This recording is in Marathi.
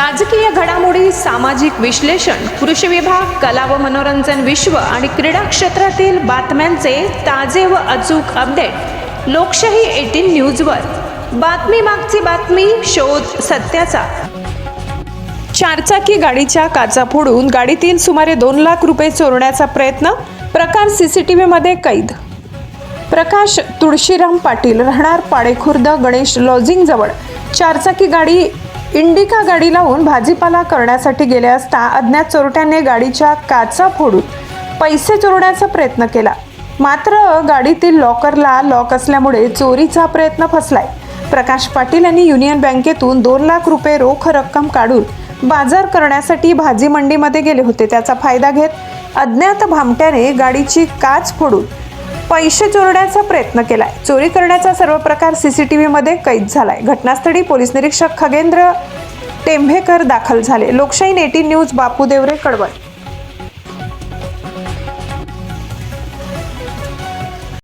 राजकीय घडामोडी सामाजिक विश्लेषण कृषी विभाग कला व मनोरंजन विश्व आणि क्रीडा क्षेत्रातील बातम्यांचे ताजे व अचूक अपडेट लोकशाही एटीन न्यूजवर. बातमी मागची बातमी शोध सत्याचा. चारचाकी गाडीच्या काचा फोडून गाडीतील सुमारे दोन लाख रुपये चोरण्याचा प्रयत्न प्रकार सीसीटीव्हीमध्ये कैद. प्रकाश तुळशीराम पाटील राहणार पाडेखुर्द गणेश लॉजिंग जवळ. चारचाकी गाडी इंडिका गाडी लावून भाजीपाला करण्यासाठी गेले असता अज्ञात चोरट्याने गाडीच्या काचा फोडून पैसे चोरण्याचा प्रयत्न केला. मात्र गाडीतील लॉकरला लॉक असल्यामुळे चोरीचा प्रयत्न फसलाय. प्रकाश पाटील यांनी युनियन बँकेतून दोन लाख रुपये रोख रक्कम काढून बाजार करण्यासाठी भाजी मंडीमध्ये गेले होते. त्याचा फायदा घेत अज्ञात भामट्याने गाडीची काच फोडून पैसे चोरण्याचा प्रयत्न केलाय. चोरी करण्याचा सर्व प्रकार सीसीटीव्ही मध्ये कैद झालाय. घटनास्थळी पोलीस निरीक्षक खगेंद्र टेंभेकर दाखल झाले. लोकशाही नेटी न्यूज बापू देवरे कडवळ